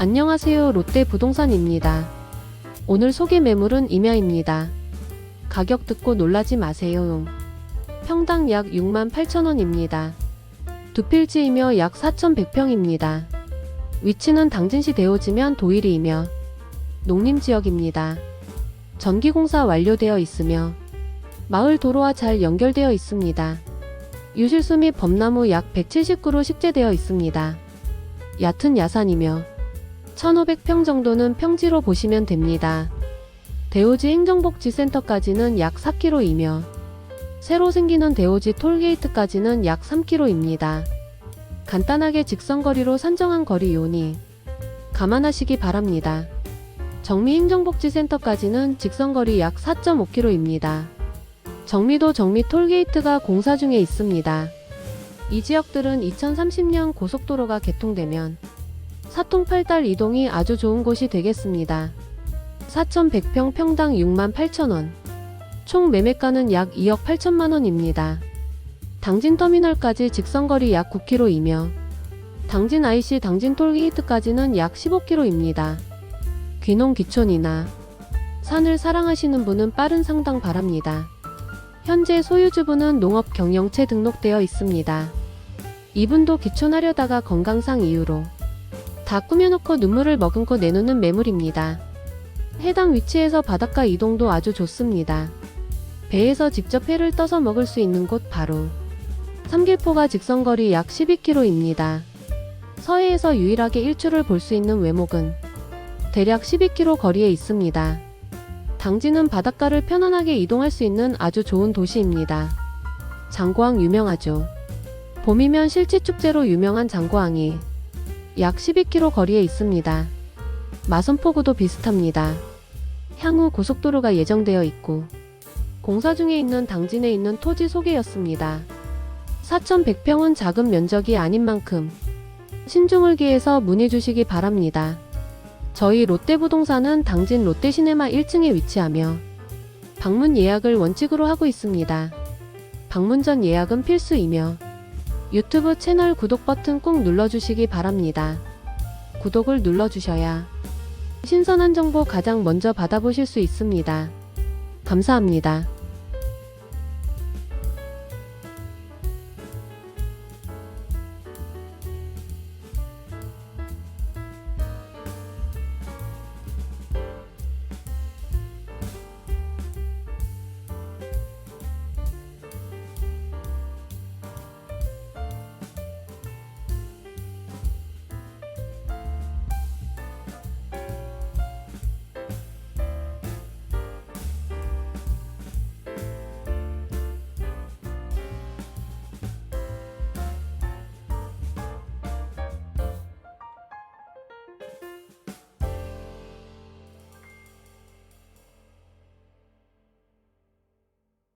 안녕하세요. 롯데 부동산입니다. 오늘 소개 매물은 임야입니다. 가격 듣고 놀라지 마세요. 평당 약 6만 8천 원입니다. 두 필지이며 약 4,100평입니다. 위치는 당진시 대오지면 도일이이며 농림지역입니다. 전기공사 완료되어 있으며 마을 도로와 잘 연결되어 있습니다. 유실수 및 범나무 약 170그루 식재되어 있습니다. 얕은 야산이며 1500평 정도는 평지로 보시면 됩니다. 대오지 행정복지센터까지는 약 4km이며 새로 생기는 대오지 톨게이트까지는 약 3km입니다. 간단하게 직선거리로 산정한 거리 요니 감안하시기 바랍니다. 정미행정복지센터까지는 직선거리 약 4.5km입니다. 정미도 정미 톨게이트가 공사 중에 있습니다. 이 지역들은 2030년 고속도로가 개통되면 사통팔달 이동이 아주 좋은 곳이 되겠습니다. 4,100평 평당 6만 8천원. 총 매매가는 약 2억 8천만 원입니다. 당진 터미널까지 직선거리 약 9km이며 당진 IC 당진 톨게이트까지는 약 15km입니다. 귀농 귀촌이나 산을 사랑하시는 분은 빠른 상당 바랍니다. 현재 소유주분은 농업 경영체 등록되어 있습니다. 이분도 귀촌하려다가 건강상 이유로 다 꾸며놓고 눈물을 머금고 내놓는 매물입니다. 해당 위치에서 바닷가 이동도 아주 좋습니다. 배에서 직접 회를 떠서 먹을 수 있는 곳 바로 삼길포가 직선거리 약 12km입니다. 서해에서 유일하게 일출을 볼 수 있는 외목은 대략 12km 거리에 있습니다. 당진은 바닷가를 편안하게 이동할 수 있는 아주 좋은 도시입니다. 장고항 유명하죠. 봄이면 실치축제로 유명한 장고항이 약 12km 거리에 있습니다. 마선포구도 비슷합니다. 향후 고속도로가 예정되어 있고 공사 중에 있는 당진에 있는 토지 소개였습니다. 4,100평은 작은 면적이 아닌 만큼 신중을 기해서 문의 주시기 바랍니다. 저희 롯데부동산은 당진 롯데시네마 1층에 위치하며 방문 예약을 원칙으로 하고 있습니다. 방문 전 예약은 필수이며 유튜브 채널 구독 버튼 꼭 눌러주시기 바랍니다. 구독을 눌러주셔야 신선한 정보 가장 먼저 받아보실 수 있습니다. 감사합니다.